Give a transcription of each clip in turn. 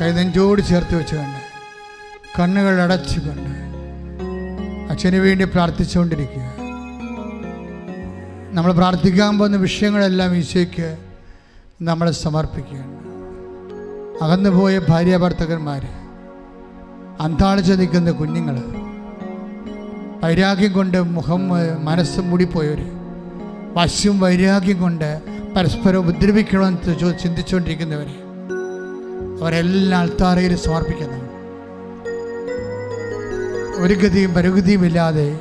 കൈനെഞ്ചോട് ചേർത്ത് വെച്ചുകൊണ്ട് കണ്ണുകൾ അടച്ചുകൊണ്ട് അച്ഛന് വേണ്ടി പ്രാർത്ഥിച്ചുകൊണ്ടിരിക്കുക. നമ്മൾ പ്രാർത്ഥിക്കാൻ പോകുന്ന വിഷയങ്ങളെല്ലാം ഈശോയ്ക്ക് നമ്മളെ സമർപ്പിക്കുകയാണ്. അകന്നുപോയ ഭാര്യ ഭർത്തകന്മാർ അന്താളിച്ച് നിൽക്കുന്ന കുഞ്ഞുങ്ങൾ വൈരാഗ്യം കൊണ്ട് മുഖം മനസ്സ് മൂടിപ്പോയവർ വശ്യവും വൈരാഗ്യം കൊണ്ട് പരസ്പരം ഉപദ്രവിക്കണമെന്ന് ചിന്തിച്ചുകൊണ്ടിരിക്കുന്നവരെ അവരെല്ലാം അൾത്താറയിൽ സമർപ്പിക്കുന്നു. ഒരു ഗതിയും പരഗതിയും ഇല്ലാതെ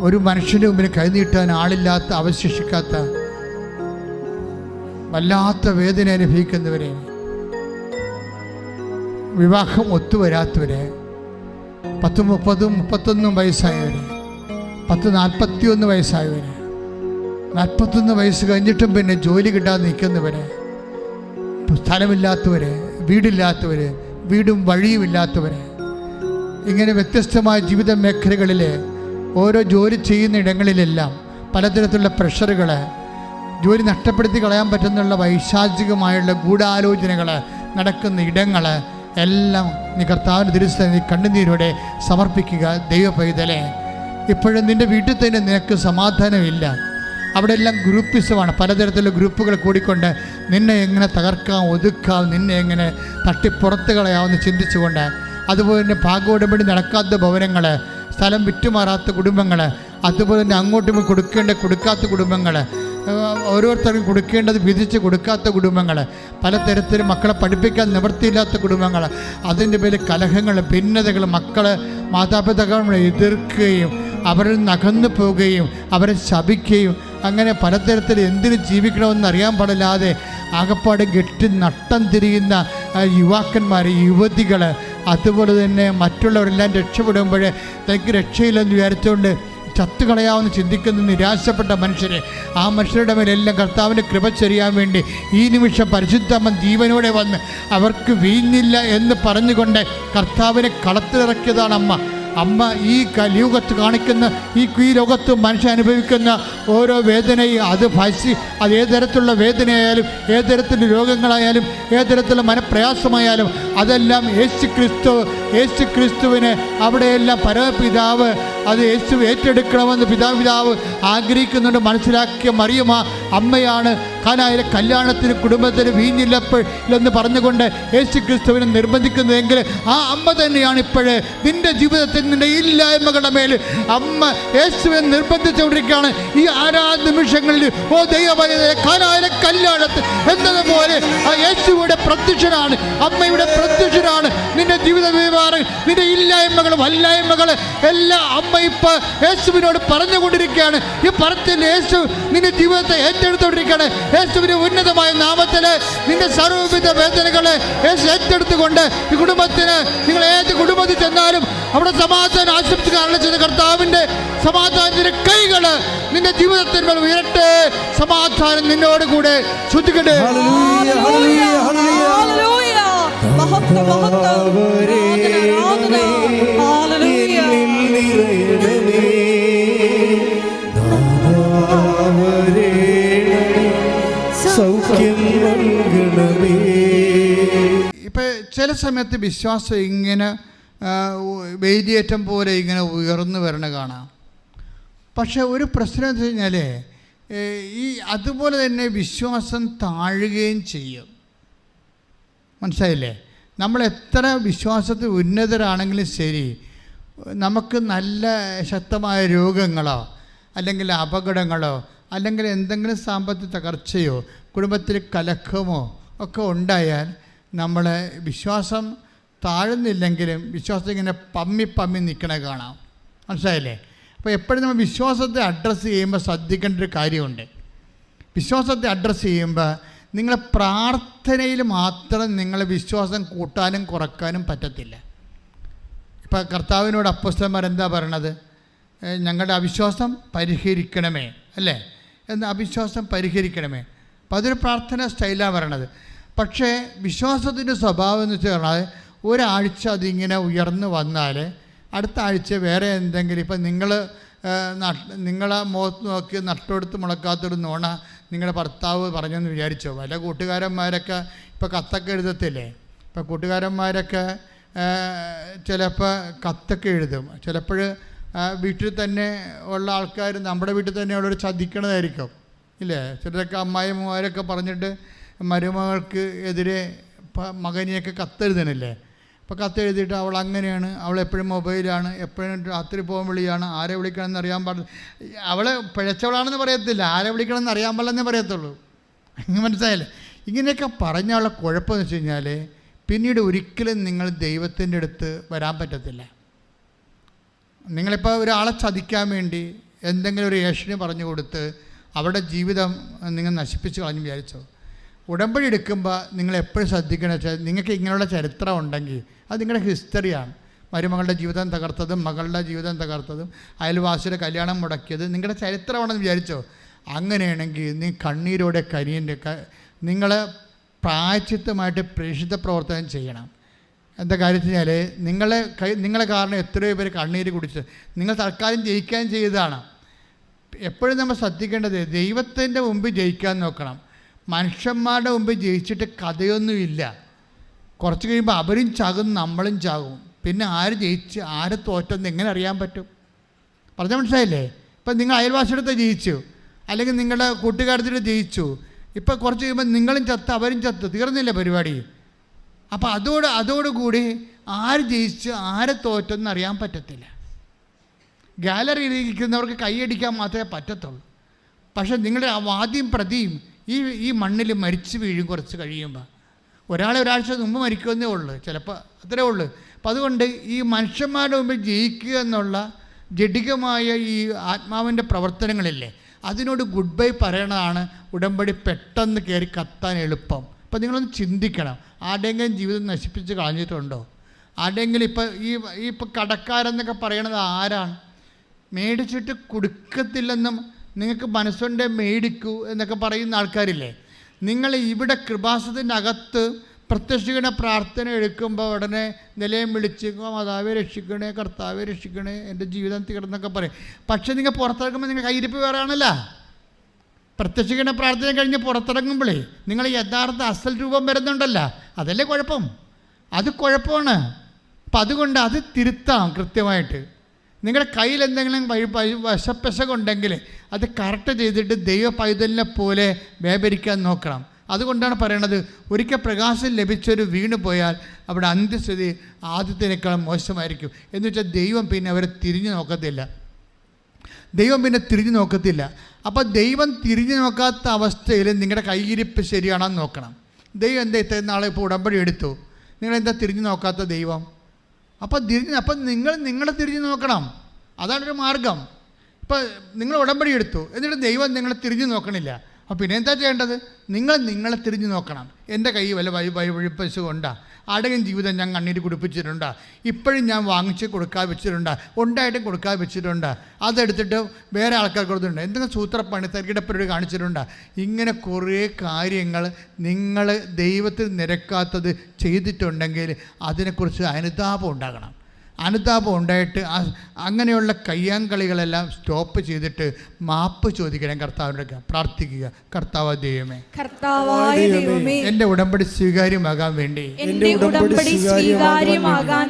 ഒരു മനുഷ്യന്റെ മുമ്പിൽ കൈനീട്ടാൻ ആളില്ലാത്ത അവശേഷിക്കാത്ത വല്ലാത്ത വേദന അനുഭവിക്കുന്നവരെ വിവാഹം ഒത്തുവരാത്തവരെ പത്ത് മുപ്പതും മുപ്പത്തൊന്നും വയസ്സായവരെ പത്ത് നാൽപ്പത്തിയൊന്ന് വയസ്സായവരെ നാൽപ്പത്തൊന്ന് വയസ്സ് കഴിഞ്ഞിട്ടും പിന്നെ ജോലി കിട്ടാതെ നിൽക്കുന്നവരെ സ്ഥലമില്ലാത്തവർ വീടില്ലാത്തവർ വീടും വഴിയുമില്ലാത്തവർ ഇങ്ങനെ വ്യത്യസ്തമായ ജീവിത മേഖലകളിൽ ഓരോ ജോലി ചെയ്യുന്ന ഇടങ്ങളിലെല്ലാം പലതരത്തിലുള്ള പ്രഷറുകൾ ജോലി നഷ്ടപ്പെടുത്തി കളയാൻ പറ്റുന്നുള്ള വൈശാചികമായുള്ള ഗൂഢാലോചനകൾ നടക്കുന്ന ഇടങ്ങൾ എല്ലാം നീ കർത്താവിന് തിരുസ്ഥ നീ കണ്ണുനീരോടെ സമർപ്പിക്കുക ദൈവ പൈതലെ. ഇപ്പോഴും നിന്റെ വീട്ടിൽ തന്നെ നിനക്ക് സമാധാനമില്ല. അവിടെ എല്ലാം ഗ്രൂപ്പിസമാണ് പലതരത്തിലുള്ള ഗ്രൂപ്പുകൾ കൂടിക്കൊണ്ട് നിന്നെ എങ്ങനെ തകർക്കാം ഒതുക്കാം നിന്നെ എങ്ങനെ തട്ടിപ്പുറത്ത് കളയാമെന്ന് ചിന്തിച്ചുകൊണ്ട് അതുപോലെ തന്നെ ഭാഗോടമ്പടി നടക്കാത്ത ഭവനങ്ങൾ സ്ഥലം വിറ്റുമാറാത്ത കുടുംബങ്ങൾ അതുപോലെ തന്നെ അങ്ങോട്ടും കൊടുക്കേണ്ട കൊടുക്കാത്ത കുടുംബങ്ങൾ ഓരോരുത്തർക്കും കൊടുക്കേണ്ടത് വിധിച്ച് കൊടുക്കാത്ത കുടുംബങ്ങൾ പലതരത്തിലും മക്കളെ പഠിപ്പിക്കാൻ നിവൃത്തിയില്ലാത്ത കുടുംബങ്ങൾ അതിന്റെ പേരിൽ കലഹങ്ങൾ ഭിന്നതകൾ മക്കൾ മാതാപിതാക്കളെ എതിർക്കുകയും അവരിൽ നിന്ന് അകന്നു പോവുകയും അവരെ ശപിക്കുകയും അങ്ങനെ പലതരത്തിൽ എന്തിനു ജീവിക്കണമെന്ന് അറിയാൻ പാടില്ലാതെ ആകപ്പാട് കെട്ടി നട്ടം തിരിയുന്ന യുവാക്കന്മാർ യുവതികൾ അതുപോലെ തന്നെ മറ്റുള്ളവരെല്ലാം രക്ഷപ്പെടുമ്പോൾ തനിക്ക് രക്ഷയില്ലെന്ന് വിചാരിച്ചുകൊണ്ട് ചത്തുകളയാവുന്ന ചിന്തിക്കുന്ന നിരാശപ്പെട്ട മനുഷ്യരെ. ആ മനുഷ്യരുടെ മേലെല്ലാം കർത്താവിന്റെ കൃപ ചെറിയാൻ വേണ്ടി ഈ നിമിഷം പരിശുദ്ധമ്മ ജീവനോടെ വന്ന് അവർക്ക് വീഞ്ഞില്ല എന്ന് പറഞ്ഞുകൊണ്ട് കർത്താവിനെ കളത്തിലിറക്കിയതാണ് അമ്മ. അമ്മ ഈ കലിയുഗത്ത് കാണിക്കുന്ന ഈ ഈ ലോകത്ത് മനുഷ്യൻ അനുഭവിക്കുന്ന ഓരോ വേദനയും അത് ഭസി അത് ഏത് തരത്തിലുള്ള വേദനയായാലും ഏത് തരത്തിലുള്ള രോഗങ്ങളായാലും ഏത് തരത്തിലുള്ള മനപ്രയാസമായാലും അതെല്ലാം യേശു ക്രിസ്തു യേശു ക്രിസ്തുവിന് അവിടെയെല്ലാം പരമപിതാവ് അത് യേശു ഏറ്റെടുക്കണമെന്ന് പിതാപിതാവ് പിതാവ് ആഗ്രഹിക്കുന്നുണ്ട്. മനസ്സിലാക്കിയ മറിയുമ അമ്മയാണ്. കാനായിലെ കല്യാണത്തിന് കുടുംബത്തിന് വീഞ്ഞില്ലപ്പോഴെന്ന് പറഞ്ഞുകൊണ്ട് യേശു ക്രിസ്തുവിനെ നിർബന്ധിക്കുന്നതെങ്കിൽ ആ അമ്മ തന്നെയാണ് ഇപ്പോഴേ നിന്റെ ജീവിതത്തിൽ നിന്റെ ഇല്ലായ്മകളുടെ മേൽ. അമ്മ യേശുവിനെ നിർബന്ധിച്ചുകൊണ്ടിരിക്കുകയാണ്. ഈ ആരാ നിമിഷങ്ങളിൽ ഓ ദൈവമായ കാനായിലെ കല്യാണത്തിൽ എന്നതുപോലെ ആ യേശുവിടെ പ്രത്യക്ഷനാണ്. അമ്മയുടെ പ്രത്യക്ഷനാണ്. നിന്റെ ജീവിത വ്യവഹാരം നിന്റെ ഇല്ലായ്മകൾ വല്ലായ്മകൾ എല്ലാം അമ്മ ഇപ്പൊ യേശുവിനോട് പറഞ്ഞുകൊണ്ടിരിക്കുകയാണ് ഈ പറത്തിൽ യേശു നിന്റെ ജീവിതത്തെ ഏറ്റെടുത്തുകൊണ്ടിരിക്കുകയാണ് യേശുവിന്റെ ഉന്നതമായ നാമത്തിൽ നിന്റെ സർവവിധ വേദനകളെ യേശു ഏറ്റെടുത്തുകൊണ്ട് ഈ കുടുംബത്തിന് നിങ്ങൾ ഏത് കുടുംബത്തിൽ ചെന്നാലും അവിടെ സമാധാനം ആശംസിക്കാനുള്ള ചെയ്ത കർത്താവിന്റെ സമാധാനത്തിന്റെ കൈകൾ നിന്റെ ജീവിതത്തിന്മേൽ ഉയരട്ടെ സമാധാനം നിന്നോട് കൂടെ ശ്രദ്ധിക്കട്ടെ ഹല്ലേലൂയ, ഹല്ലേലൂയ, ഹല്ലേലൂയ. ഹല്ലേലൂയ. മഹത്വം, മഹത്വം. ഇപ്പം ചില സമയത്ത് വിശ്വാസം ഇങ്ങനെ വേദിയേറ്റം പോലെ ഇങ്ങനെ ഉയർന്നു വരണ കാണാം. പക്ഷെ ഒരു പ്രശ്നം എന്ന് കഴിഞ്ഞാൽ ഈ അതുപോലെ തന്നെ വിശ്വാസം താഴുകയും ചെയ്യും. മനസ്സിലായില്ലേ? നമ്മൾ എത്ര വിശ്വാസത്തിൽ ഉന്നതരാണെങ്കിലും ശരി നമുക്ക് നല്ല ശക്തമായ രോഗങ്ങളോ അല്ലെങ്കിൽ അപകടങ്ങളോ അല്ലെങ്കിൽ എന്തെങ്കിലും സാമ്പത്തിക തകർച്ചയോ കുടുംബത്തിൽ കലക്കമോ ഒക്കെ ഉണ്ടായാൽ നമ്മളെ വിശ്വാസം താഴുന്നില്ലെങ്കിലും വിശ്വാസം ഇങ്ങനെ പമ്മി പമ്മി നിൽക്കണ കാണാം. മനസ്സിലായില്ലേ? അപ്പോൾ എപ്പോഴും നമ്മൾ വിശ്വാസത്തെ അഡ്രസ്സ് ചെയ്യുമ്പോൾ ശ്രദ്ധിക്കേണ്ട ഒരു കാര്യമുണ്ട്. വിശ്വാസത്തെ അഡ്രസ്സ് ചെയ്യുമ്പോൾ നിങ്ങളെ പ്രാർത്ഥനയിൽ മാത്രം നിങ്ങളെ വിശ്വാസം കൂട്ടാനും കുറക്കാനും പറ്റത്തില്ല. ഇപ്പം കർത്താവിനോട് അപ്പസ്തന്മാർ എന്താ പറയണത്? ഞങ്ങളുടെ അവിശ്വാസം പരിഹരിക്കണമേ അല്ലേ? എന്ന് അവിശ്വാസം പരിഹരിക്കണമേ? അപ്പം അതൊരു പ്രാർത്ഥന സ്റ്റൈലാണ് പറയണത്. പക്ഷേ വിശ്വാസത്തിന്റെ സ്വഭാവം എന്ന് വെച്ച് പറഞ്ഞാൽ ഒരാഴ്ച അതിങ്ങനെ ഉയർന്നു വന്നാൽ അടുത്ത ആഴ്ച വേറെ എന്തെങ്കിലും ഇപ്പം നിങ്ങൾ നിങ്ങളെ മുഖത്ത് നോക്കി നട്ടെടുത്ത് മുളക്കാത്തൊരു നോണ നിങ്ങളുടെ ഭർത്താവ് പറഞ്ഞെന്ന് വിചാരിച്ചോ? വല്ല കൂട്ടുകാരന്മാരൊക്കെ ഇപ്പോൾ കത്തൊക്കെ എഴുതത്തില്ലേ? ഇപ്പോൾ കൂട്ടുകാരന്മാരൊക്കെ ചിലപ്പോൾ കത്തൊക്കെ എഴുതും. ചിലപ്പോൾ വീട്ടിൽ തന്നെ ഉള്ള ആൾക്കാർ നമ്മുടെ വീട്ടിൽ തന്നെ ഉള്ളവർ ചതിക്കണതായിരിക്കും ഇല്ലേ? ചിലരൊക്കെ അമ്മായിമാരൊക്കെ പറഞ്ഞിട്ട് മരുമകൾക്ക് എതിരെ മകനെയൊക്കെ കത്തെഴുതണില്ലേ? അപ്പോൾ കത്തെഴുതിയിട്ട് അവൾ അങ്ങനെയാണ് അവൾ എപ്പോഴും മൊബൈലാണ് എപ്പോഴും രാത്രി പോകാൻ വിളിയാണ് ആരെ വിളിക്കണമെന്ന് അറിയാൻ പാടില്ല. അവൾ പിഴച്ചവളാണെന്ന് പറയത്തില്ല ആരെ വിളിക്കണമെന്ന് അറിയാൻ പാടില്ലെന്നേ പറയത്തുള്ളൂ. എങ്ങനെ മനസ്സിലായില്ലേ? ഇങ്ങനെയൊക്കെ പറഞ്ഞുള്ള കുഴപ്പമെന്ന് വെച്ച് കഴിഞ്ഞാൽ പിന്നീട് ഒരിക്കലും നിങ്ങൾ ദൈവത്തിന്റെ അടുത്ത് വരാൻ പറ്റത്തില്ല. നിങ്ങളിപ്പോൾ ഒരാളെ ചതിക്കാൻ വേണ്ടി എന്തെങ്കിലും ഒരു ഏഷന് പറഞ്ഞു കൊടുത്ത് അവരുടെ ജീവിതം നിങ്ങൾ നശിപ്പിച്ച് കളഞ്ഞു വിചാരിച്ചോ? ഉടമ്പടി എടുക്കുമ്പോൾ നിങ്ങൾ എപ്പോഴും ശ്രദ്ധിക്കണം വെച്ചാൽ നിങ്ങൾക്ക് ഇങ്ങനെയുള്ള ചരിത്രം ഉണ്ടെങ്കിൽ അത് നിങ്ങളുടെ ഹിസ്റ്ററിയാണ് മരുമകളുടെ ജീവിതം തകർത്തതും മകളുടെ ജീവിതം തകർത്തതും അയൽവാസിയുടെ കല്യാണം മുടക്കിയത് നിങ്ങളുടെ ചരിത്രമാണെന്ന് വിചാരിച്ചോ? അങ്ങനെയാണെങ്കിൽ നീ കണ്ണീരോടെ കരിയന്റെ നിങ്ങൾ പ്രായച്ചിത്തമായിട്ട് പ്രേക്ഷിത പ്രവർത്തനം ചെയ്യണം. എന്താ കാര്യം വെച്ച് കഴിഞ്ഞാൽ നിങ്ങളെ നിങ്ങളെ കാരണം എത്രയോ പേര് കണ്ണീര് കുടിച്ച് നിങ്ങൾ തൽക്കാലം ജയിക്കാൻ ചെയ്തതാണ്. എപ്പോഴും നമ്മൾ ശ്രദ്ധിക്കേണ്ടത് ദൈവത്തിന്റെ മുമ്പിൽ ജയിക്കാൻ നോക്കണം. മനുഷ്യന്മാരുടെ മുമ്പിൽ ജയിച്ചിട്ട് കഥയൊന്നുമില്ല. കുറച്ച് കഴിയുമ്പോൾ അവരും ചാകും നമ്മളും ചാകും. പിന്നെ ആര് ജയിച്ച് ആര് തോറ്റെന്ന് എങ്ങനെ അറിയാൻ പറ്റും? പറഞ്ഞാൽ മനസ്സിലായില്ലേ? ഇപ്പം നിങ്ങൾ അയൽവാസിയുടെ ജയിച്ചു. അല്ലെങ്കിൽ നിങ്ങളുടെ കൂട്ടുകാരത്തിന്റെ ജയിച്ചു. ഇപ്പം കുറച്ച് കഴിയുമ്പോൾ നിങ്ങളും ചത്ത് അവരും ചത്ത്. തീർന്നില്ല പരിപാടി? അപ്പോൾ അതോട് അതോടുകൂടി ആര് ജയിച്ച് ആര് തോറ്റെന്ന് അറിയാൻ പറ്റത്തില്ല. ഗാലറിയിൽ ഇരിക്കുന്നവർക്ക് കൈയടിക്കാൻ മാത്രമേ പറ്റത്തുള്ളൂ. പക്ഷേ നിങ്ങളുടെ ആ വാദ്യം പ്രതിയും ഈ ഈ മണ്ണിൽ മരിച്ചു വീഴും കുറച്ച് കഴിയുമ്പോൾ ഒരാളെ ഒരാഴ്ച മുമ്പ് മരിക്കുമെന്നേ ഉള്ളൂ. ചിലപ്പോൾ അത്രേ ഉള്ളൂ. അപ്പം അതുകൊണ്ട് ഈ മനുഷ്യന്മാരുടെ മുമ്പിൽ ജയിക്കുക എന്നുള്ള ജഡികമായ ഈ ആത്മാവിന്റെ പ്രവർത്തനങ്ങളില്ലേ അതിനോട് ഗുഡ് ബൈ പറയണതാണ് ഉടമ്പടി പെട്ടെന്ന് കയറി കത്താൻ എളുപ്പം. അപ്പം നിങ്ങളൊന്ന് ചിന്തിക്കണം. ആരുടെയെങ്കിലും ജീവിതം നശിപ്പിച്ച് കളഞ്ഞിട്ടുണ്ടോ? ആരുടെയെങ്കിലും ഇപ്പം ഈ ഈ ഇപ്പം കടക്കാരെന്നൊക്കെ പറയണത് ആരാണ്? മേടിച്ചിട്ട് കൊടുക്കത്തില്ലെന്നും നിങ്ങൾക്ക് മനസ്സുണ്ടെ മേടിക്കൂ എന്നൊക്കെ പറയുന്ന ആൾക്കാരില്ലേ? നിങ്ങൾ ഇവിടെ കൃപാസത്തിന്റെ അകത്ത് പ്രത്യക്ഷിക്കണ പ്രാർത്ഥന എടുക്കുമ്പോൾ ഉടനെ നിലയം വിളിച്ച് "ഓ, മാതാവെ രക്ഷിക്കണേ കർത്താവെ രക്ഷിക്കണേ എന്റെ ജീവിതം തീർന്നൊക്കെ പറയും. പക്ഷേ നിങ്ങൾ പുറത്തിറങ്ങുമ്പോൾ നിങ്ങൾ കയ്യിരിപ്പ് വേറെ ആണല്ലോ. പ്രത്യക്ഷിക്കണ പ്രാർത്ഥന കഴിഞ്ഞ് പുറത്തിറങ്ങുമ്പോഴേ നിങ്ങൾ യഥാർത്ഥ അസൽ രൂപം വരുന്നുണ്ടല്ല. അതല്ലേ കുഴപ്പം? അത് കുഴപ്പമാണ്. അപ്പം അതുകൊണ്ട് അത് തിരുത്താം കൃത്യമായിട്ട്. നിങ്ങളുടെ കയ്യിൽ എന്തെങ്കിലും വഴി- വശപ്പശകുണ്ടെങ്കിൽ അത് കറക്റ്റ് ചെയ്തിട്ട് ദൈവ പൈതലിനെ പോലെ വ്യാപരിക്കാൻ നോക്കണം. അതുകൊണ്ടാണ് പറയണത് ഒരിക്കൽ പ്രകാശം ലഭിച്ചൊരു വീണ് പോയാൽ അവിടെ അന്ത്യസ്ഥിതി ആദ്യത്തിനേക്കാളും മോശമായിരിക്കും. എന്ന് വെച്ചാൽ ദൈവം പിന്നെ അവരെ തിരിഞ്ഞു നോക്കത്തില്ല. ദൈവം പിന്നെ തിരിഞ്ഞു നോക്കത്തില്ല. അപ്പോൾ ദൈവം തിരിഞ്ഞു നോക്കാത്ത അവസ്ഥയിൽ നിങ്ങളുടെ കൈയിരിപ്പ് ശരിയാണെന്ന് നോക്കണം. ദൈവം എന്താ ഇത്രയും നാളെ ഇപ്പോൾ ഉടമ്പടി എടുത്തു? നിങ്ങളെന്താ തിരിഞ്ഞു നോക്കാത്ത ദൈവം? അപ്പോൾ തിരിഞ്ഞ് അപ്പം നിങ്ങൾ നിങ്ങളെ തിരിഞ്ഞു നോക്കണം. അതാണൊരു മാർഗം. ഇപ്പം നിങ്ങൾ ഉടമ്പടി എടുത്തു. എന്നിട്ട് ദൈവം നിങ്ങളെ തിരിഞ്ഞു നോക്കണില്ല. അപ്പോൾ പിന്നെ എന്താ ചെയ്യേണ്ടത്? നിങ്ങൾ നിങ്ങളെ തിരിഞ്ഞു നോക്കണം. എന്റെ കൈ വല്ല വഴി വഴി വഴിപ്പശു കൊണ്ടാ. ആടെയും ജീവിതം ഞാൻ കണ്ണീര് കുടിപ്പിച്ചിട്ടുണ്ട്. ഇപ്പോഴും ഞാൻ വാങ്ങിച്ച് കൊടുക്കാതെ വെച്ചിട്ടുണ്ട് ഉണ്ടായിട്ടും കൊടുക്കാതെ വെച്ചിട്ടുണ്ട് അതെടുത്തിട്ട് വേറെ ആൾക്കാർക്ക് കൊടുത്തിട്ടുണ്ട്. എന്തെങ്കിലും സൂത്രപ്പണി തരികിടപ്പരോട് കാണിച്ചിട്ടുണ്ട്. ഇങ്ങനെ കുറേ കാര്യങ്ങൾ നിങ്ങൾ ദൈവത്തിൽ നിരക്കാത്തത് ചെയ്തിട്ടുണ്ടെങ്കിൽ അതിനെക്കുറിച്ച് അനുതാപം ഉണ്ടാകണം. അനുതാപം ഉണ്ടായിട്ട് ആ അങ്ങനെയുള്ള കയ്യാങ്കളികളെല്ലാം സ്റ്റോപ്പ് ചെയ്തിട്ട് മാപ്പ് ചോദിക്കണം കർത്താവിന്റെ പ്രാർത്ഥിക്കുക. കർത്താവ് ദൈവമേ എന്റെ ഉടമ്പടി സ്വീകാര്യമാകാൻ വേണ്ടി എന്റെ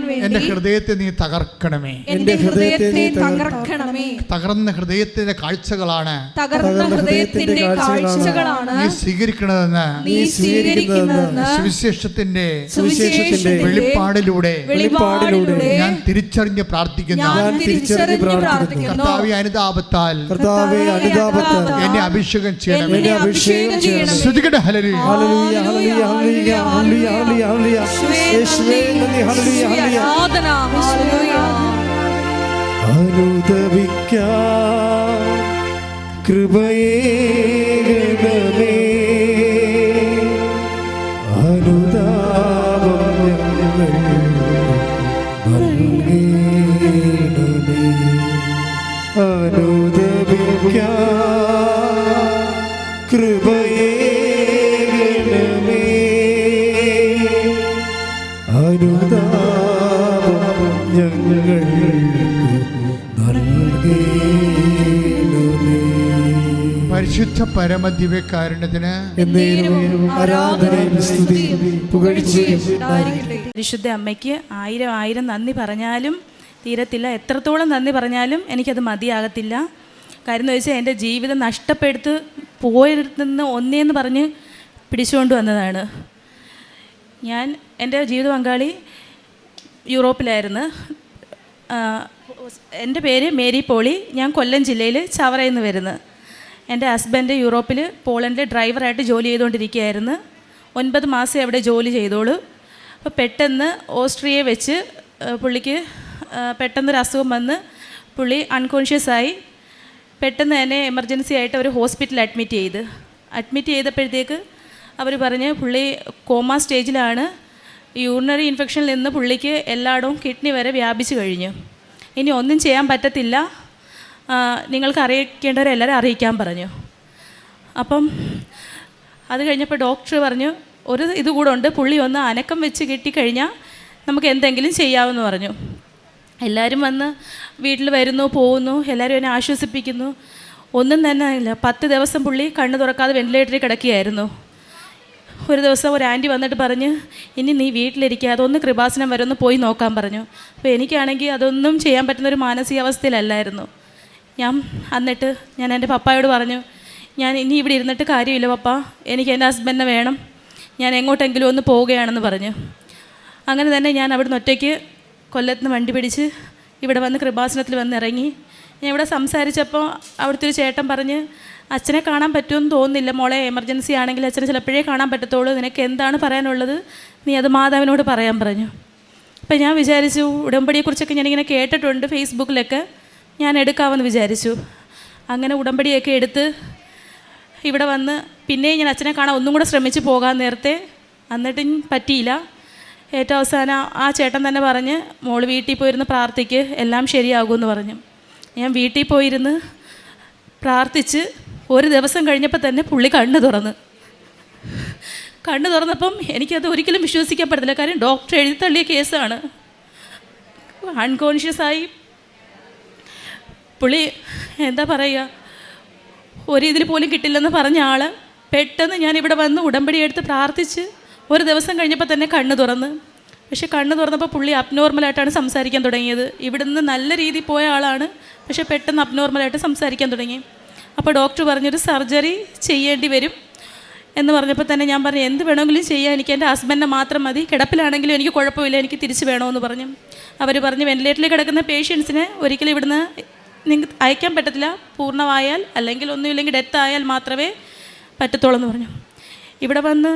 വേണ്ടി ഹൃദയത്തെ നീ തകർക്കണമേ. എന്റെ ഹൃദയത്തെ തകർക്കണമേ. തകർന്ന ഹൃദയത്തിന്റെ കാഴ്ചകളാണ്. തകർന്ന ഹൃദയത്തിന്റെ കാഴ്ചകളാണ് നീ സ്വീകരിക്കണതെന്ന് നീ സ്വീകരിക്കുന്നതെന്ന് സുവിശേഷത്തിന്റെ സുവിശേഷത്തിന്റെ വെളിപ്പാടിലൂടെ വെളിപാടിലൂടെ ഞാൻ തിരിച്ചറിഞ്ഞ് പ്രാർത്ഥിക്കുന്നു. ഞാൻ തിരിച്ചറിഞ്ഞ് പ്രാർത്ഥിക്കുന്നു. കർത്താവി അനുതാപത്താൽ കർത്താവെ അനുതാപത്താൽ എന്നെ അഭിഷേകം ചെയ്യണം. എന്നെ അഭിഷേകം ചെയ്യണം. Hallelujah. Hallelujah hallelujah hallelujah hallelujah ഹല്ലേലൂയ യേശുവേ നന്ദി ഹല്ലേലൂയ ആരാധന പരമ ദിവ്യകാരുണ്യത്തിന്. പരിശുദ്ധ അമ്മയ്ക്ക് ആയിരം ആയിരം നന്ദി പറഞ്ഞാലും തീരത്തില്ല. എത്രത്തോളം നന്ദി പറഞ്ഞാലും എനിക്കത് മതിയാകത്തില്ല. കാര്യം എന്ന് വെച്ചാൽ എന്റെ ജീവിതം നഷ്ടപ്പെടുത്ത് പോയിരുന്ന് ഒന്നേന്ന് പറഞ്ഞ് പിടിച്ചുകൊണ്ട് വന്നതാണ്. ഞാൻ എന്റെ ജീവിത പങ്കാളി യൂറോപ്പിലായിരുന്നു. എന്റെ പേര് മേരി പോളി ഞാൻ കൊല്ലം ജില്ലയിൽ ചവറയിൽ നിന്ന് വരുന്നത് എന്റെ ഹസ്ബൻഡ് യൂറോപ്പിൽ പോളണ്ടിൽ ഡ്രൈവറായിട്ട് ജോലി ചെയ്തുകൊണ്ടിരിക്കുകയായിരുന്നു. ഒൻപത് മാസം അവിടെ ജോലി ചെയ്തോളൂ. അപ്പോൾ പെട്ടെന്ന് ഓസ്ട്രിയയെ വെച്ച് പുള്ളിക്ക് പെട്ടെന്ന് പെട്ടെന്നൊരു അസുഖം വന്ന് പുള്ളി അൺകോൺഷ്യസ് ആയി. പെട്ടെന്ന് തന്നെ എമർജൻസി ആയിട്ട് അവർ ഹോസ്പിറ്റലിൽ അഡ്മിറ്റ് ചെയ്ത്. അഡ്മിറ്റ് ചെയ്തപ്പോഴത്തേക്ക് അവർ പറഞ്ഞ് പുള്ളി കോമ സ്റ്റേജിലാണ് യൂറിനറി ഇൻഫെക്ഷനിൽ നിന്ന് പുള്ളിക്ക് എല്ലായിടവും കിഡ്നി വരെ വ്യാപിച്ചു കഴിഞ്ഞു. ഇനി ഒന്നും ചെയ്യാൻ പറ്റത്തില്ല. നിങ്ങൾക്ക് അറിയിക്കേണ്ടവരെല്ലാവരും അറിയിക്കാൻ പറഞ്ഞു. അപ്പം അത് കഴിഞ്ഞപ്പോൾ ഡോക്ടർ പറഞ്ഞു ഒരു ഇത് കൂടെ ഉണ്ട് പുള്ളി ഒന്ന് അനക്കം വെച്ച് കിട്ടിക്കഴിഞ്ഞാൽ നമുക്ക് എന്തെങ്കിലും ചെയ്യാമെന്ന് പറഞ്ഞു. എല്ലാവരും വന്ന് വീട്ടിൽ വരുന്നു പോകുന്നു എല്ലാവരും എന്നെ ആശ്വസിപ്പിക്കുന്നു. ഒന്നും തന്നെ ഇല്ല പത്ത് ദിവസം പുള്ളി കണ്ണ് തുറക്കാതെ വെന്റിലേറ്ററിൽ കിടക്കുകയായിരുന്നു. ഒരു ദിവസം ഒരു ആന്റി വന്നിട്ട് പറഞ്ഞ് ഇനി നീ വീട്ടിലിരിക്കുക ഒന്ന് കൃപാസനം വരെ ഒന്ന് പോയി നോക്കാൻ പറഞ്ഞു. അപ്പോൾ എനിക്കാണെങ്കിൽ അതൊന്നും ചെയ്യാൻ പറ്റുന്ന ഒരു മാനസികാവസ്ഥയിലല്ലായിരുന്നു. ഞാൻ എന്നിട്ട് ഞാൻ എന്റെ പപ്പായോട് പറഞ്ഞു ഞാൻ ഇനി ഇവിടെ ഇരുന്നിട്ട് കാര്യമില്ല പപ്പ. എനിക്ക് എന്റെ ഹസ്ബൻഡിനെ വേണം. ഞാൻ എങ്ങോട്ടെങ്കിലും ഒന്ന് പോവുകയാണെന്ന് പറഞ്ഞു. അങ്ങനെ തന്നെ ഞാൻ അവിടുന്ന് ഒറ്റയ്ക്ക് കൊല്ലത്ത് നിന്ന് വണ്ടി പിടിച്ച് ഇവിടെ വന്ന് കൃപാസനത്തിൽ വന്ന് ഇറങ്ങി. ഞാൻ ഇവിടെ സംസാരിച്ചപ്പോൾ അവിടുത്തെ ഒരു ചേട്ടൻ പറഞ്ഞ് അച്ഛനെ കാണാൻ പറ്റുമെന്ന് തോന്നുന്നില്ല മോളെ. എമർജൻസി ആണെങ്കിൽ അച്ഛനെ ചിലപ്പോഴേ കാണാൻ പറ്റത്തുള്ളൂ. നിനക്ക് എന്താണ് പറയാനുള്ളത്? നീ അത് മാതാവിനോട് പറയാൻ പറഞ്ഞു. അപ്പം ഞാൻ വിചാരിച്ചു ഉടമ്പടിയെക്കുറിച്ചൊക്കെ ഞാനിങ്ങനെ കേട്ടിട്ടുണ്ട് ഫേസ്ബുക്കിലൊക്കെ ഞാൻ എടുക്കാമെന്ന് വിചാരിച്ചു. അങ്ങനെ ഉടമ്പടിയൊക്കെ എടുത്ത് ഇവിടെ വന്ന് പിന്നെയും ഞാൻ അച്ഛനെ കാണാൻ ഒന്നും കൂടെ ശ്രമിച്ചു പോകാൻ നേരത്തെ എന്നിട്ടും പറ്റിയില്ല. ഏറ്റവും അവസാനം ആ ചേട്ടൻ തന്നെ പറഞ്ഞ് മോൾ വീട്ടിൽ പോയിരുന്ന് പ്രാർത്ഥിക്ക് എല്ലാം ശരിയാകുമെന്ന് പറഞ്ഞു. ഞാൻ വീട്ടിൽ പോയിരുന്ന് പ്രാർത്ഥിച്ച് ഒരു ദിവസം കഴിഞ്ഞപ്പോൾ തന്നെ പുള്ളി കണ്ണ് തുറന്ന്. കണ്ണ് തുറന്നപ്പം എനിക്കത് ഒരിക്കലും വിശ്വസിക്കാൻ പറ്റത്തില്ല. കാര്യം ഡോക്ടർ എഴുതി തള്ളിയ കേസാണ്. അൺകോൺഷ്യസ് ആയി പുള്ളി എന്താ പറയുക ഒരു ഇതിൽ പോലും കിട്ടില്ലെന്ന് പറഞ്ഞ ആൾ പെട്ടെന്ന് ഞാൻ ഇവിടെ വന്ന് ഉടമ്പടി എടുത്ത് പ്രാർത്ഥിച്ച് ഒരു ദിവസം കഴിഞ്ഞപ്പോൾ തന്നെ കണ്ണ് തുറന്ന്. പക്ഷെ കണ്ണ് തുറന്നപ്പോൾ പുള്ളി അബ്നോർമലായിട്ടാണ് സംസാരിക്കാൻ തുടങ്ങിയത്. ഇവിടുന്ന് നല്ല രീതിയിൽ പോയ ആളാണ് പക്ഷെ പെട്ടെന്ന് അബ്നോർമലായിട്ട് സംസാരിക്കാൻ തുടങ്ങി. അപ്പോൾ ഡോക്ടർ പറഞ്ഞൊരു സർജറി ചെയ്യേണ്ടി വരും എന്ന് പറഞ്ഞപ്പോൾ തന്നെ ഞാൻ പറഞ്ഞു എന്ത് വേണമെങ്കിലും ചെയ്യാൻ എനിക്ക് എന്റെ ഹസ്ബൻഡിനെ മാത്രം മതി. കിടപ്പിലാണെങ്കിലും എനിക്ക് കുഴപ്പമില്ല എനിക്ക് തിരിച്ച് വേണമെന്ന് പറഞ്ഞു. അവർ പറഞ്ഞു വെന്റിലേറ്ററിൽ കിടക്കുന്ന പേഷ്യൻസിനെ ഒരിക്കലും ഇവിടുന്ന് നിങ്ങൾക്ക് അയക്കാൻ പറ്റത്തില്ല. പൂർണമായാൽ അല്ലെങ്കിൽ ഒന്നുമില്ലെങ്കിൽ ഡെത്ത് ആയാൽ മാത്രമേ പറ്റത്തുള്ളൂ എന്ന് പറഞ്ഞു. ഇവിടെ വന്ന്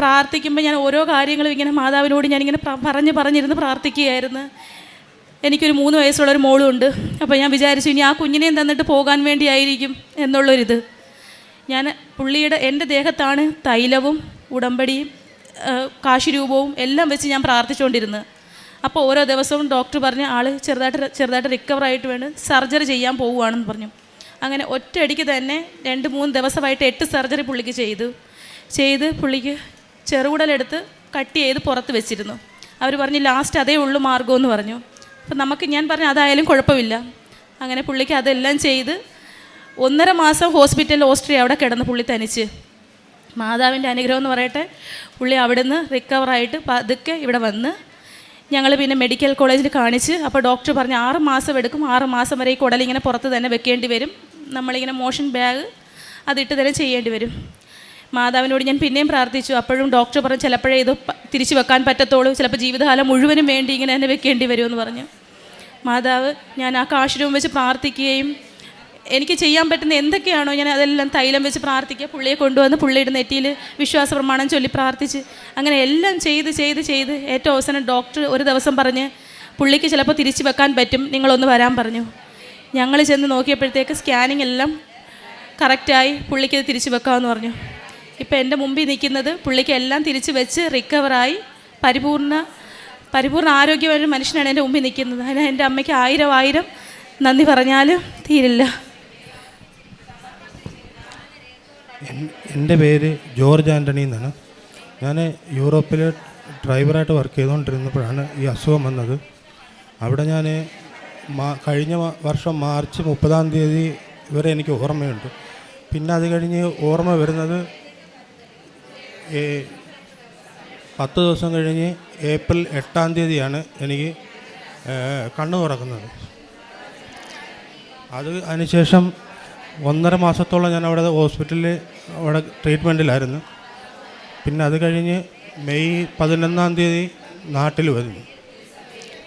പ്രാർത്ഥിക്കുമ്പോൾ ഞാൻ ഓരോ കാര്യങ്ങളും ഇങ്ങനെ മാതാവിനോട് ഞാനിങ്ങനെ പറഞ്ഞ് പറഞ്ഞിരുന്ന് പ്രാർത്ഥിക്കുകയായിരുന്നു. എനിക്കൊരു മൂന്ന് വയസ്സുള്ള ഒരു മോളും ഉണ്ട്. അപ്പോൾ ഞാൻ വിചാരിച്ചു ഇനി ആ കുഞ്ഞിനെയും തന്നിട്ട് പോകാൻ വേണ്ടിയായിരിക്കും എന്നുള്ളൊരിത്. ഞാൻ പുള്ളിയുടെ എന്റെ ദേഹത്താണ് തൈലവും ഉടമ്പടിയും കാശിരൂപവും എല്ലാം വെച്ച് ഞാൻ പ്രാർത്ഥിച്ചുകൊണ്ടിരുന്നത് അപ്പോൾ ഓരോ ദിവസവും ഡോക്ടർ പറഞ്ഞ് ആൾ ചെറുതായിട്ട് ചെറുതായിട്ട് റിക്കവർ ആയിട്ട് വേണം സർജറി ചെയ്യാൻ പോവുകയാണെന്ന് പറഞ്ഞു. അങ്ങനെ ഒറ്റയടിക്ക് തന്നെ രണ്ട് മൂന്ന് ദിവസമായിട്ട് എട്ട് സർജറി പുള്ളിക്ക് ചെയ്തു. ചെയ്ത് പുള്ളിക്ക് ചെറുകുടലെടുത്ത് കട്ട് ചെയ്ത് പുറത്ത് വെച്ചിരുന്നു. അവർ പറഞ്ഞ് ലാസ്റ്റ് അതേ ഉള്ളു മാർഗമെന്ന് പറഞ്ഞു. അപ്പം നമുക്ക് ഞാൻ പറഞ്ഞു അതായാലും കുഴപ്പമില്ല. അങ്ങനെ പുള്ളിക്ക് അതെല്ലാം ചെയ്ത് ഒന്നര മാസം ഹോസ്പിറ്റൽ ഓസ്ട്രിയ അവിടെ കിടന്ന് പുള്ളി തനിച്ച്. മാതാവിന്റെ അനുഗ്രഹം എന്ന് പറയട്ടെ പുള്ളി അവിടുന്ന് റിക്കവറായിട്ട് പതുക്കെ ഇവിടെ വന്ന് ഞങ്ങൾ പിന്നെ മെഡിക്കൽ കോളേജിൽ കാണിച്ച് അപ്പോൾ ഡോക്ടർ പറഞ്ഞു ആറ് മാസം എടുക്കും ആറ് മാസം വരെ ഈ കുടലിങ്ങനെ പുറത്ത് തന്നെ വെക്കേണ്ടി വരും. നമ്മളിങ്ങനെ മോഷൻ ബാഗ് അതിട്ട് തന്നെ ചെയ്യേണ്ടി വരും. മാതാവിനോട് ഞാൻ പിന്നെയും പ്രാർത്ഥിച്ചു. അപ്പോഴും ഡോക്ടർ പറഞ്ഞു ചിലപ്പോഴേ ഇത് തിരിച്ചു വെക്കാൻ പറ്റത്തുള്ളൂ. ചിലപ്പോൾ ജീവിതകാലം മുഴുവനും വേണ്ടി ഇങ്ങനെ തന്നെ വെക്കേണ്ടി വരുമെന്ന് പറഞ്ഞു. മാതാവ് ഞാൻ ആ കാശ് വെച്ച് പ്രാർത്ഥിക്കുകയും എനിക്ക് ചെയ്യാൻ പറ്റുന്ന എന്തൊക്കെയാണോ ഞാൻ അതെല്ലാം തൈലം വെച്ച് പ്രാർത്ഥിക്കുക. പുള്ളിയെ കൊണ്ടുവന്ന് പുള്ളിയുടെ നെറ്റിയിൽ വിശ്വാസ പ്രമാണം ചൊല്ലി പ്രാർത്ഥിച്ച് അങ്ങനെ എല്ലാം ചെയ്ത് ചെയ്ത് ചെയ്ത് ഏറ്റവും അവസാനം ഡോക്ടർ ഒരു ദിവസം പറഞ്ഞ് പുള്ളിക്ക് ചിലപ്പോൾ തിരിച്ചു വെക്കാൻ പറ്റും. നിങ്ങളൊന്ന് വരാൻ പറഞ്ഞു. ഞങ്ങൾ ചെന്ന് നോക്കിയപ്പോഴത്തേക്ക് സ്കാനിങ് എല്ലാം കറക്റ്റായി. പുള്ളിക്ക് ഇത് തിരിച്ചു വെക്കാമെന്ന് പറഞ്ഞു. ഇപ്പോൾ എന്റെ മുമ്പിൽ നിൽക്കുന്നത് പുള്ളിക്ക് എല്ലാം തിരിച്ചു വെച്ച് റിക്കവറായി പരിപൂർണ പരിപൂർണ ആരോഗ്യമായ മനുഷ്യനാണ് എന്റെ മുമ്പിൽ നിൽക്കുന്നത്. അതിന് എന്റെ അമ്മയ്ക്ക് ആയിരം ആയിരം നന്ദി പറഞ്ഞാലും തീരില്ല. എന്റെ പേര് ജോർജ് ആന്റണി എന്നാണ്. ഞാൻ യൂറോപ്പിൽ ഡ്രൈവറായിട്ട് വർക്ക് ചെയ്തുകൊണ്ടിരുന്നപ്പോഴാണ് ഈ അസുഖം വന്നത്. അവിടെ ഞാൻ കഴിഞ്ഞ വർഷം മാർച്ച് മുപ്പതാം തീയതി വരെ എനിക്ക് ഓർമ്മയുണ്ട്. പിന്നെ അത് കഴിഞ്ഞ് ഓർമ്മ വരുന്നത് പത്ത് ദിവസം കഴിഞ്ഞ് ഏപ്രിൽ എട്ടാം തീയതിയാണ് എനിക്ക് കണ്ണു തുറക്കുന്നത് അത് അതിനുശേഷം ഒന്നര മാസത്തോളം ഞാൻ അവിടെ ഹോസ്പിറ്റലിൽ അവിടെ ട്രീറ്റ്മെന്റിലായിരുന്നു. പിന്നെ അത് കഴിഞ്ഞ് മെയ് പതിനൊന്നാം തീയതി നാട്ടിൽ വരുന്നു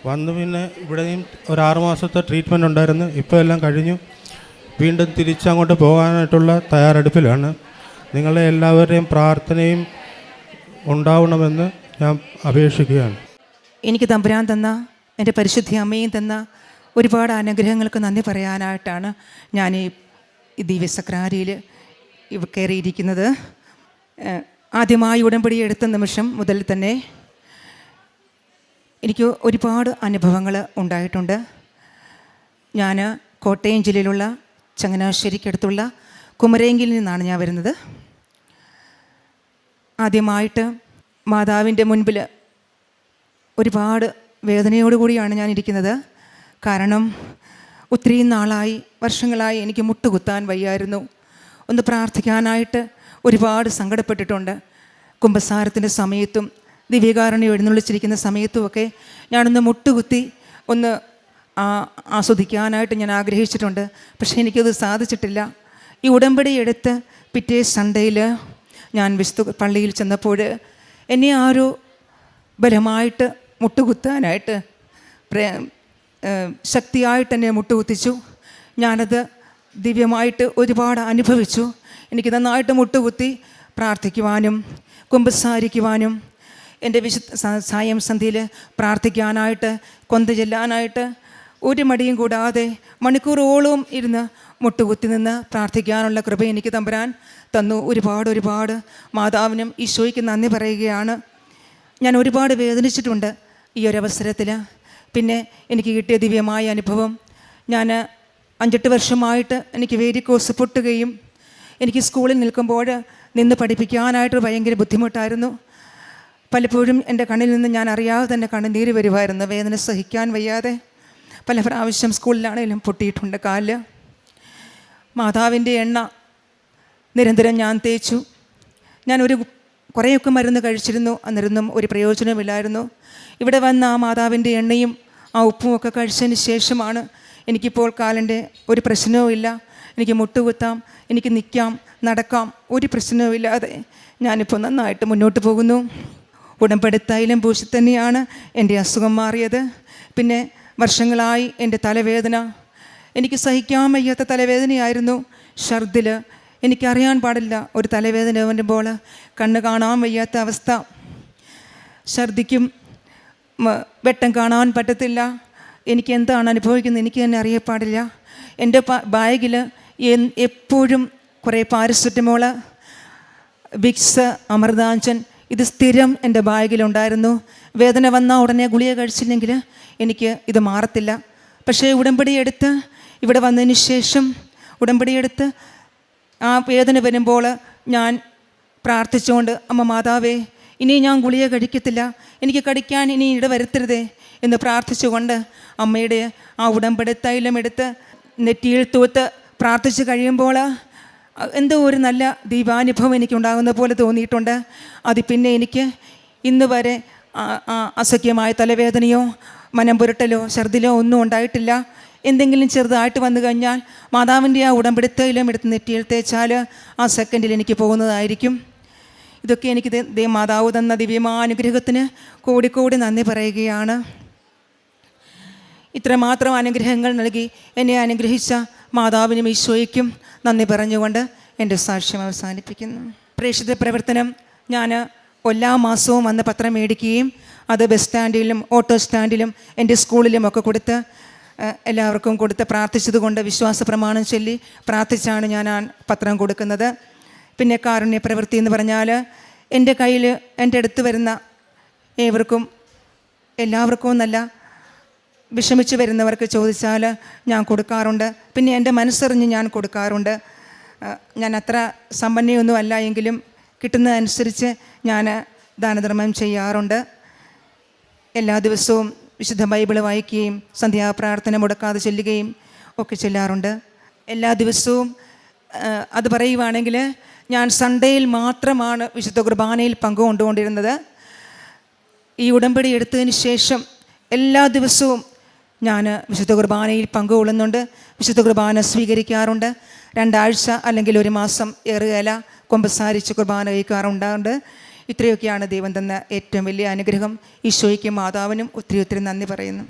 വന്ന് പിന്നെ ഇവിടെയും ഒരു ആറ് മാസത്തെ ട്രീറ്റ്മെന്റ് ഉണ്ടായിരുന്നു. ഇപ്പോൾ എല്ലാം കഴിഞ്ഞു. വീണ്ടും തിരിച്ചങ്ങോട്ട് പോകാനായിട്ടുള്ള തയ്യാറെടുപ്പിലാണ്. നിങ്ങളെ എല്ലാവരുടെയും പ്രാർത്ഥനയും ഉണ്ടാവണമെന്ന് ഞാൻ അപേക്ഷിക്കുകയാണ്. എനിക്ക് തമ്പുരാൻ തന്ന എന്റെ പരിശുദ്ധി അമ്മയും തന്ന ഒരുപാട് അനുഗ്രഹങ്ങൾക്ക് നന്ദി പറയാനായിട്ടാണ് ഞാൻ ഈ ദിവ്യസക്രാരിയിൽ ഇവ കയറിയിരിക്കുന്നത് ആദ്യമായി ഉടമ്പടി എടുത്ത നിമിഷം മുതൽ തന്നെ എനിക്ക് ഒരുപാട് അനുഭവങ്ങൾ ഉണ്ടായിട്ടുണ്ട്. ഞാൻ കോട്ടയം ജില്ലയിലുള്ള ചങ്ങനാശ്ശേരിക്കടുത്തുള്ള കുമരേങ്കിൽ നിന്നാണ് ഞാൻ വരുന്നത്. ആദ്യമായിട്ട് മാതാവിന്റെ മുൻപിൽ ഒരുപാട് വേദനയോടുകൂടിയാണ് ഞാൻ ഇരിക്കുന്നത്. കാരണം ഒത്തിരി നാളായി വർഷങ്ങളായി എനിക്ക് മുട്ടുകുത്താൻ വയ്യായിരുന്നു. ഒന്ന് പ്രാർത്ഥിക്കാനായിട്ട് ഒരുപാട് സങ്കടപ്പെട്ടിട്ടുണ്ട്. കുംഭസാരത്തിന്റെ സമയത്തും ദിവ്യകാരണി എഴുന്നള്ളിച്ചിരിക്കുന്ന സമയത്തുമൊക്കെ ഞാനൊന്ന് മുട്ടുകുത്തി ഒന്ന് ആസ്വദിക്കാനായിട്ട് ഞാൻ ആഗ്രഹിച്ചിട്ടുണ്ട്. പക്ഷേ എനിക്കത് സാധിച്ചിട്ടില്ല. ഈ ഉടമ്പടി എടുത്ത് പിറ്റേ സൺഡേയിൽ ഞാൻ വിസ്തു പള്ളിയിൽ ചെന്നപ്പോൾ എന്നെ ആ ഒരു ബലമായിട്ട് മുട്ടുകുത്താനായിട്ട് ശക്തിയായിട്ട് എന്നെ മുട്ടുകുത്തിച്ചു. ഞാനത് ദിവ്യമായിട്ട് ഒരുപാട് അനുഭവിച്ചു. എനിക്ക് നന്നായിട്ട് മുട്ടുകുത്തി പ്രാർത്ഥിക്കുവാനും കുമ്പസാരിക്കുവാനും എന്റെ വിശുദ്ധ സായം സന്ധ്യയിൽ പ്രാർത്ഥിക്കാനായിട്ട് കൊന്ത ചെല്ലാനായിട്ട് ഒരു മടിയും കൂടാതെ മണിക്കൂറോളം ഇരുന്ന് മുട്ടുകുത്തി നിന്ന് പ്രാർത്ഥിക്കാനുള്ള കൃപ എനിക്ക് തമ്പുരാൻ തന്നു. ഒരുപാട് ഒരുപാട് മാതാവിനും ഈശോയ്ക്ക് നന്ദി പറയുകയാണ്. ഞാൻ ഒരുപാട് വേദനിച്ചിട്ടുണ്ട് ഈ ഒരു അവസരത്തിൽ. പിന്നെ എനിക്ക് കിട്ടിയ ദിവ്യമായ അനുഭവം. ഞാൻ അഞ്ചെട്ട് വർഷമായിട്ട് എനിക്ക് വേരിക്കോസ് പൊട്ടുകയും എനിക്ക് സ്കൂളിൽ നിൽക്കുമ്പോൾ നിന്ന് പഠിപ്പിക്കാനായിട്ട് ഭയങ്കര ബുദ്ധിമുട്ടായിരുന്നു. പലപ്പോഴും എന്റെ കണ്ണിൽ നിന്ന് ഞാൻ അറിയാതെ തന്നെ കണ്ണുനീര് വരുമായിരുന്നു. വേദന സഹിക്കാൻ വയ്യാതെ പല പ്രാവശ്യം സ്കൂളിലാണെങ്കിലും പൊട്ടിയിട്ടുണ്ട് കാൽ. മാതാവിന്റെ എണ്ണ നിരന്തരം ഞാൻ തേച്ചു. ഞാൻ ഒരു കുറേയൊക്കെ മരുന്ന് കഴിച്ചിരുന്നു. അന്നിരുന്നും ഒരു പ്രയോജനമില്ലായിരുന്നു ഇവിടെ വന്ന ആ മാതാവിന്റെ എണ്ണയും ആ ഉപ്പും ഒക്കെ കഴിച്ചതിന് ശേഷമാണ് എനിക്കിപ്പോൾ കാലിന്റെ ഒരു പ്രശ്നവും ഇല്ല. എനിക്ക് മുട്ടുകുത്താം എനിക്ക് നിൽക്കാം നടക്കാം ഒരു പ്രശ്നവും ഇല്ലാതെ ഞാനിപ്പോൾ നന്നായിട്ട് മുന്നോട്ട് പോകുന്നു. ഉടമ്പടിത്തൈലം പൂശി തന്നെയാണ് എന്റെ അസുഖം മാറിയത്. പിന്നെ വർഷങ്ങളായി എന്റെ തലവേദന. എനിക്ക് സഹിക്കാൻ വയ്യാത്ത തലവേദനയായിരുന്നു. ഛർദിൽ എനിക്കറിയാൻ പാടില്ല ഒരു തലവേദന വരുമ്പോൾ കണ്ണ് കാണാൻ വയ്യാത്ത അവസ്ഥ. ഛർദിക്കും വെട്ടം കാണാൻ പറ്റത്തില്ല. എനിക്ക് എന്താണ് അനുഭവിക്കുന്നത്? എനിക്ക് തന്നെ അറിയപ്പാടില്ല എന്റെ ബാഗിൽ എപ്പോഴും കുറേ പാരസെറ്റമോൾ വിക്സ് അമൃതാഞ്ചൻ ഇത് സ്ഥിരം എന്റെ ബാഗിലുണ്ടായിരുന്നു വേദന വന്നാൽ ഉടനെ ഗുളിക കഴിച്ചില്ലെങ്കിൽ എനിക്ക് ഇത് മാറത്തില്ല. പക്ഷേ ഉടമ്പടി എടുത്ത് ഇവിടെ വന്നതിന് ശേഷം ഉടമ്പടി എടുത്ത് ആ വേദന വരുമ്പോൾ ഞാൻ പ്രാർത്ഥിച്ചുകൊണ്ട് അമ്മ മാതാവേ ഇനി ഞാൻ ഗുളിക കഴിക്കത്തില്ല. എനിക്ക് കടിക്കാൻ ഇനി ഇട വരുത്തരുതേ എന്ന് പ്രാർത്ഥിച്ചുകൊണ്ട് അമ്മയുടെ ആ ഉടമ്പടി തൈലം എടുത്ത് നെറ്റിയിൽ തൂത്ത് പ്രാർത്ഥിച്ച് കഴിയുമ്പോൾ എന്തോ ഒരു നല്ല ദീപാനുഭവം എനിക്കുണ്ടാകുന്ന പോലെ തോന്നിയിട്ടുണ്ട്. അത് പിന്നെ എനിക്ക് ഇന്ന് വരെ അസഖ്യമായ തലവേദനയോ മനം പുരട്ടലോ ഛർദിലോ ഒന്നും ഉണ്ടായിട്ടില്ല. എന്തെങ്കിലും ചെറുതായിട്ട് വന്നു കഴിഞ്ഞാൽ മാതാവിന്റെ ആ ഉടമ്പിടുത്തയിലും എടുത്ത് നെറ്റിയിൽ തേച്ചാൽ ആ സെക്കൻഡിൽ എനിക്ക് പോകുന്നതായിരിക്കും. ഇതൊക്കെ എനിക്ക് മാതാവ് തന്ന ദിവ്യമാനുഗ്രഹത്തിന് കൂടിക്കൂടി നന്ദി പറയുകയാണ്. ഇത്രമാത്രം അനുഗ്രഹങ്ങൾ നൽകി എന്നെ അനുഗ്രഹിച്ച മാതാവിനും ഈശോയ്ക്കും നന്ദി പറഞ്ഞുകൊണ്ട് എന്റെ സാക്ഷ്യം അവസാനിപ്പിക്കുന്നു. പ്രേക്ഷിത പ്രവർത്തനം ഞാൻ എല്ലാ മാസവും വന്ന് പത്രം മേടിക്കുകയും അത് ബസ് സ്റ്റാൻഡിലും ഓട്ടോ സ്റ്റാൻഡിലും എന്റെ സ്കൂളിലും ഒക്കെ കൊടുത്ത് എല്ലാവർക്കും കൊടുത്ത് പ്രാർത്ഥിച്ചതുകൊണ്ട് വിശ്വാസ പ്രമാണം ചൊല്ലി പ്രാർത്ഥിച്ചാണ് ഞാൻ ആ പത്രം കൊടുക്കുന്നത്. പിന്നെ കാരുണ്യ പ്രവൃത്തി എന്ന് പറഞ്ഞാൽ എന്റെ കയ്യിൽ എന്റെ അടുത്ത് വരുന്ന ഏവർക്കും എല്ലാവർക്കും എന്നല്ല വിഷമിച്ച് വരുന്നവർക്ക് ചോദിച്ചാൽ ഞാൻ കൊടുക്കാറുണ്ട്. പിന്നെ എന്റെ മനസ്സറിഞ്ഞ് ഞാൻ കൊടുക്കാറുണ്ട്. ഞാൻ അത്ര സമ്പന്നയൊന്നും അല്ല എങ്കിലും കിട്ടുന്നതനുസരിച്ച് ഞാൻ ദാനധർമ്മം ചെയ്യാറുണ്ട്. എല്ലാ ദിവസവും വിശുദ്ധ ബൈബിൾ വായിക്കുകയും സന്ധ്യാപ്രാർത്ഥന മുടക്കാതെ ചൊല്ലുകയും ഒക്കെ ചെല്ലാറുണ്ട്. എല്ലാ ദിവസവും അത് പറയുവാണെങ്കിൽ ഞാൻ സൺഡേയിൽ മാത്രമാണ് വിശുദ്ധ കുർബാനയിൽ പങ്കുകൊണ്ടുകൊണ്ടിരുന്നത്. ഈ ഉടമ്പടി എടുത്തതിന് ശേഷം എല്ലാ ദിവസവും ഞാൻ വിശുദ്ധ കുർബാനയിൽ പങ്കുകൊള്ളുന്നുണ്ട്. വിശുദ്ധ കുർബാന സ്വീകരിക്കാറുണ്ട്. രണ്ടാഴ്ച അല്ലെങ്കിൽ ഒരു മാസം ഏറുകല കൊമ്പസാരിച്ച് കുർബാന കഴിക്കാറുണ്ടാകുന്നുണ്ട് ഇത്രയൊക്കെയാണ് ദൈവം തന്ന ഏറ്റവും വലിയ അനുഗ്രഹം. ഈശോയ്ക്കും മാതാവിനും ഒത്തിരി ഒത്തിരി നന്ദി പറയുന്നു.